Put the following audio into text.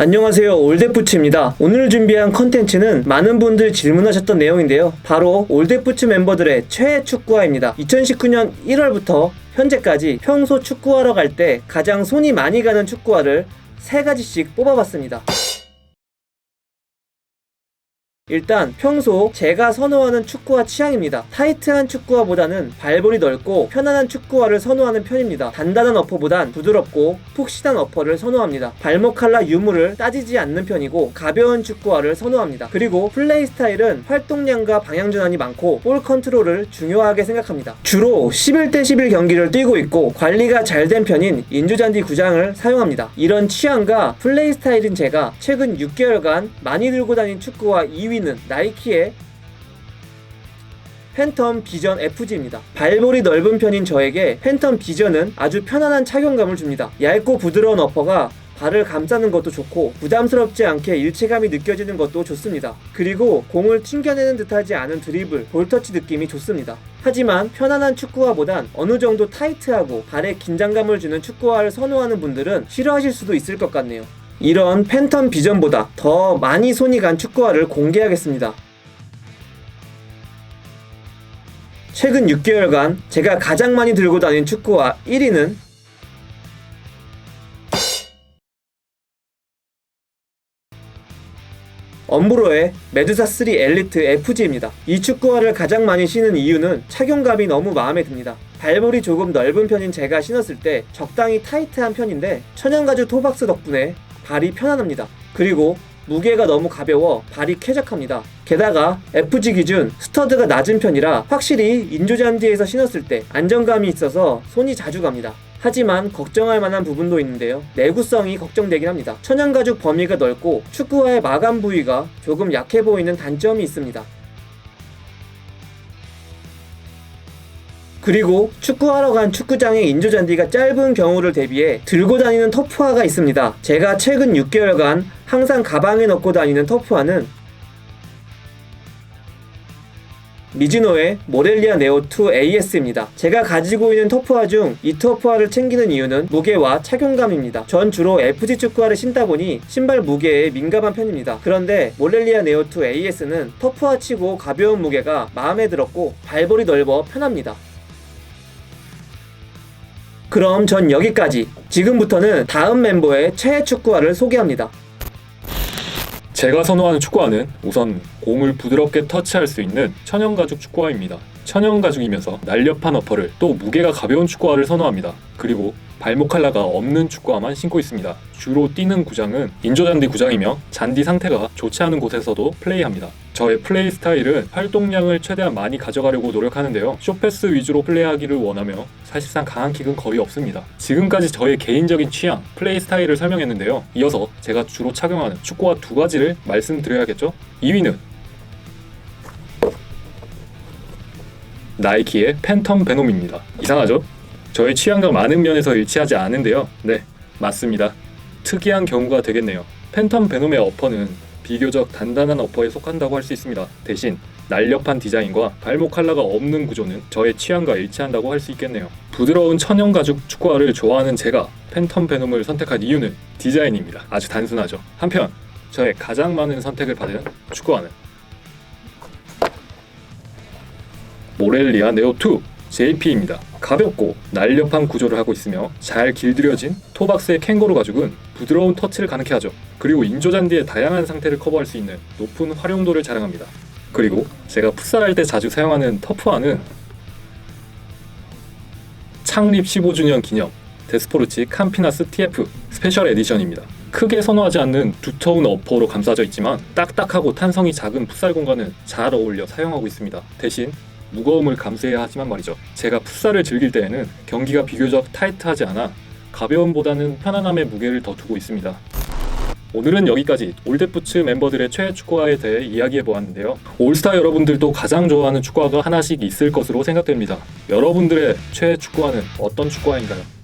안녕하세요. 올데푸츠입니다. 오늘 준비한 컨텐츠는 많은 분들 질문하셨던 내용인데요. 바로 올데푸츠 멤버들의 최애 축구화입니다. 2019년 1월부터 현재까지 평소 축구하러 갈 때 가장 손이 많이 가는 축구화를 세 가지씩 뽑아봤습니다 일단 평소 제가 선호하는 축구화 취향입니다. 타이트한 축구화보다는 발볼이 넓고 편안한 축구화를 선호하는 편입니다. 단단한 어퍼보단 부드럽고 푹신한 어퍼를 선호합니다. 발목 칼라 유무를 따지지 않는 편이고 가벼운 축구화를 선호합니다. 그리고 플레이 스타일은 활동량과 방향 전환이 많고 볼 컨트롤을 중요하게 생각합니다. 주로 11대 11 경기를 뛰고 있고 관리가 잘 된 편인 인조잔디 구장을 사용합니다. 이런 취향과 플레이 스타일인 제가 최근 6개월간 많이 들고 다닌 축구화 2위 는 나이키의 팬텀 비전 FG입니다. 발볼이 넓은 편인 저에게 팬텀 비전은 아주 편안한 착용감을 줍니다. 얇고 부드러운 어퍼가 발을 감싸는 것도 좋고 부담스럽지 않게 일체감이 느껴지는 것도 좋습니다. 그리고 공을 튕겨내는 듯하지 않은 드리블, 볼터치 느낌이 좋습니다. 하지만 편안한 축구화보단 어느 정도 타이트하고 발에 긴장감을 주는 축구화를 선호하는 분들은 싫어하실 수도 있을 것 같네요. 이런 팬텀 비전보다 더 많이 손이 간 축구화를 공개하겠습니다. 최근 6개월간 제가 가장 많이 들고 다닌 축구화 1위는 엄브로의 메두사 3 엘리트 FG입니다. 이 축구화를 가장 많이 신은 이유는 착용감이 너무 마음에 듭니다. 발볼이 조금 넓은 편인 제가 신었을 때 적당히 타이트한 편인데 천연가죽 토박스 덕분에 발이 편안합니다. 그리고 무게가 너무 가벼워 발이 쾌적합니다. 게다가 FG 기준 스터드가 낮은 편이라 확실히 인조잔디에서 신었을 때 안정감이 있어서 손이 자주 갑니다. 하지만 걱정할 만한 부분도 있는데요. 내구성이 걱정되긴 합니다. 천연가죽 범위가 넓고 축구화의 마감 부위가 조금 약해 보이는 단점이 있습니다. 그리고 축구하러 간 축구장의 인조잔디가 짧은 경우를 대비해 들고 다니는 터프화가 있습니다. 제가 최근 6개월간 항상 가방에 넣고 다니는 터프화는 미즈노의 모렐리아 네오2 AS입니다. 제가 가지고 있는 터프화 중 이 터프화를 챙기는 이유는 무게와 착용감입니다. 전 주로 FG 축구화를 신다 보니 신발 무게에 민감한 편입니다. 그런데 모렐리아 네오2 AS는 터프화 치고 가벼운 무게가 마음에 들었고 발볼이 넓어 편합니다. 그럼 전 여기까지. 지금부터는 다음 멤버의 최애 축구화를 소개합니다. 제가 선호하는 축구화는 우선 공을 부드럽게 터치할 수 있는 천연 가죽 축구화입니다. 천연 가죽이면서 날렵한 어퍼를 또 무게가 가벼운 축구화를 선호합니다. 그리고 발목 칼라가 없는 축구화만 신고 있습니다. 주로 뛰는 구장은 인조 잔디 구장이며 잔디 상태가 좋지 않은 곳에서도 플레이합니다. 저의 플레이 스타일은 활동량을 최대한 많이 가져가려고 노력하는데요. 쇼패스 위주로 플레이하기를 원하며 사실상 강한 킥은 거의 없습니다. 지금까지 저의 개인적인 취향, 플레이 스타일을 설명했는데요. 이어서 제가 주로 착용하는 축구화 두 가지를 말씀드려야겠죠? 2위는 나이키의 팬텀 베놈입니다. 이상하죠? 저의 취향과 많은 면에서 일치하지 않은데요. 네, 맞습니다. 특이한 경우가 되겠네요. 팬텀 베놈의 어퍼는 비교적 단단한 어퍼에 속한다고 할 수 있습니다. 대신 날렵한 디자인과 발목 칼라가 없는 구조는 저의 취향과 일치한다고 할 수 있겠네요. 부드러운 천연 가죽 축구화를 좋아하는 제가 팬텀 베놈을 선택한 이유는 디자인입니다. 아주 단순하죠. 한편 저의 가장 많은 선택을 받은 축구화는 모렐리아 네오2 JP입니다. 가볍고 날렵한 구조를 하고 있으며 잘 길들여진 토박스의 캥거루 가죽은 부드러운 터치를 가능케 하죠. 그리고 인조잔디의 다양한 상태를 커버할 수 있는 높은 활용도를 자랑합니다. 그리고 제가 풋살할 때 자주 사용하는 터프화는 창립 15주년 기념 데스포르치 캄피나스 TF 스페셜 에디션입니다. 크게 선호하지 않는 두터운 어퍼로 감싸져 있지만 딱딱하고 탄성이 작은 풋살 공간은 잘 어울려 사용하고 있습니다. 대신 무거움을 감수해야 하지만 말이죠. 제가 풋살을 즐길 때에는 경기가 비교적 타이트하지 않아 가벼움보다는 편안함의 무게를 더 두고 있습니다. 오늘은 여기까지 올댓부츠 멤버들의 최애 축구화에 대해 이야기해 보았는데요. 올스타 여러분들도 가장 좋아하는 축구화가 하나씩 있을 것으로 생각됩니다. 여러분들의 최애 축구화는 어떤 축구화인가요?